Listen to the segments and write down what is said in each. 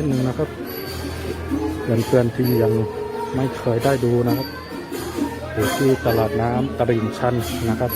นิดนึงนะครับเพื่อนๆที่ยังไม่เคยได้ดูนะครับอยู่ที่ตลาดน้ำตะลิงชันนะครับ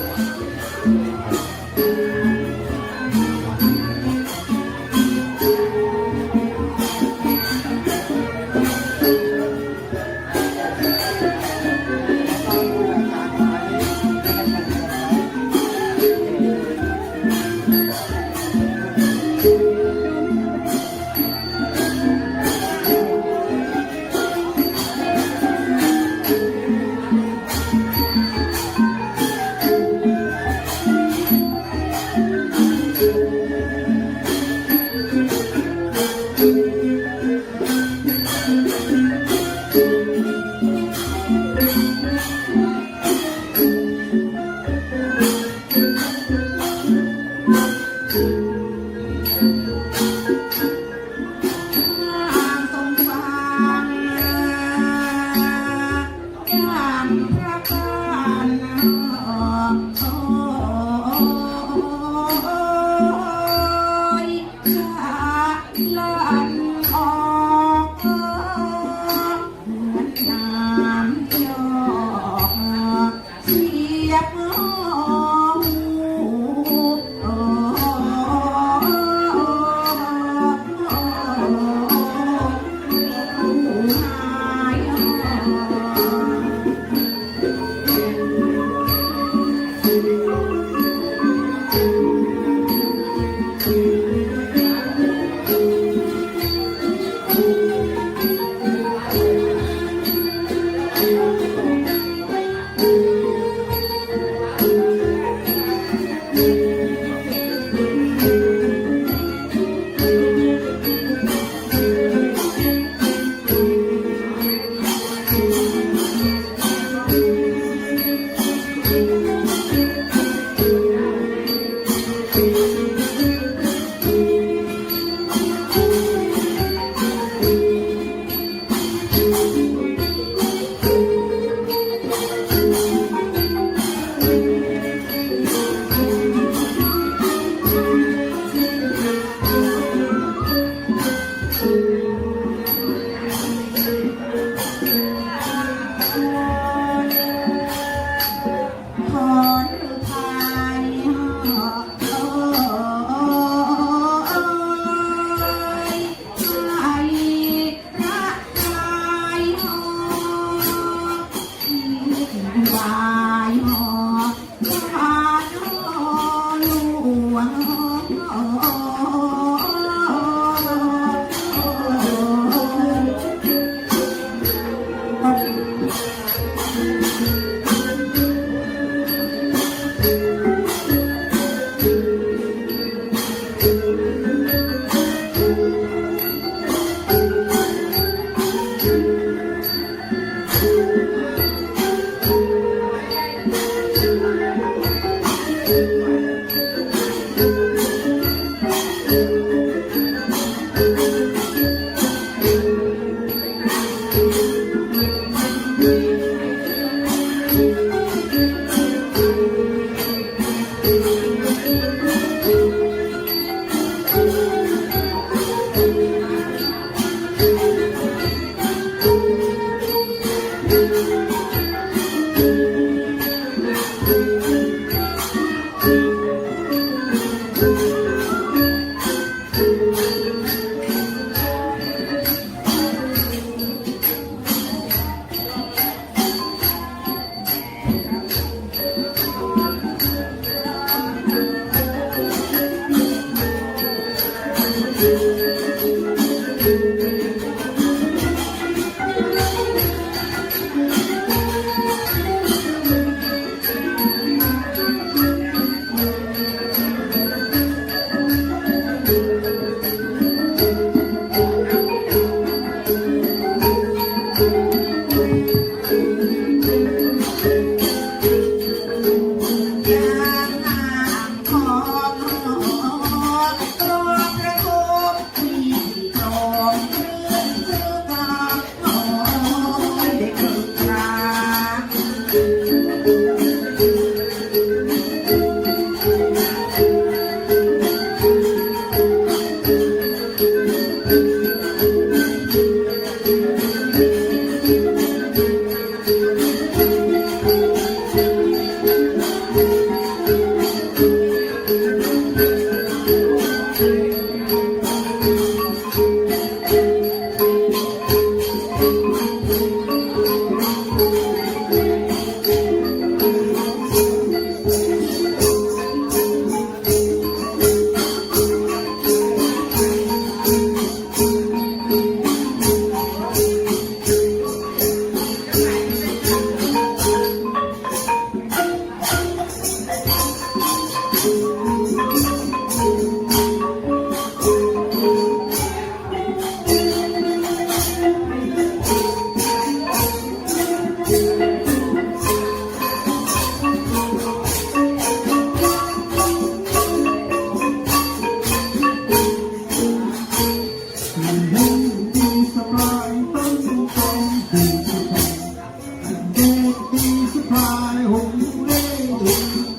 ปีสุดท้ายหงเล่ห์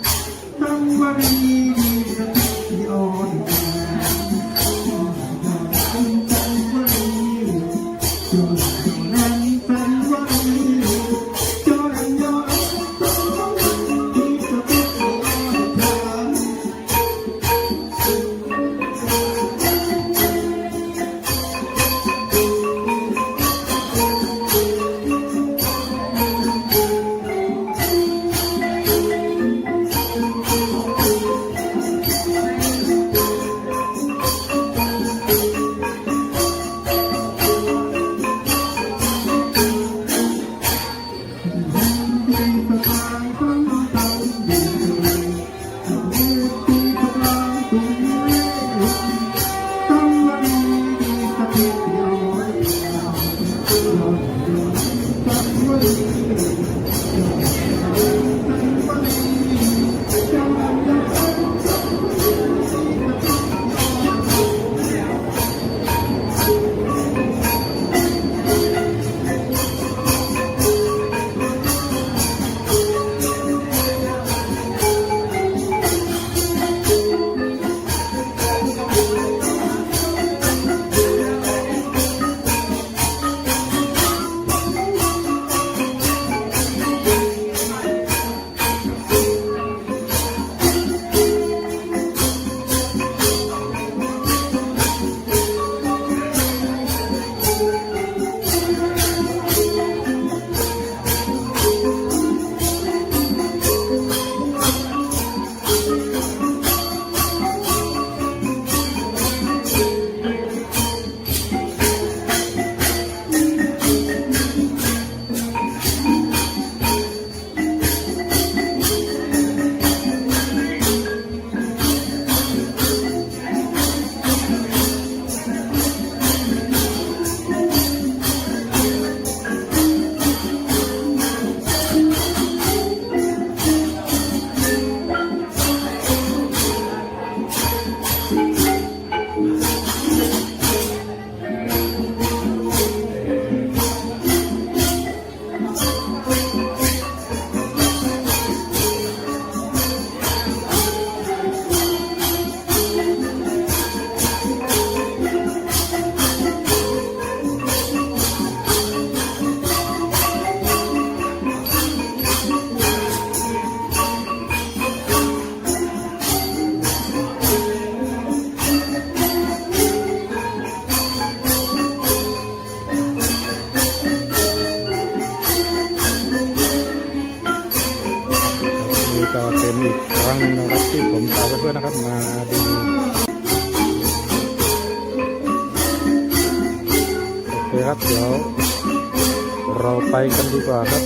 จังหวะดี ผมพาเพื่อนนะครับมาดูโอเคครับเดี๋ยวเราไปกันดีกว่าครับ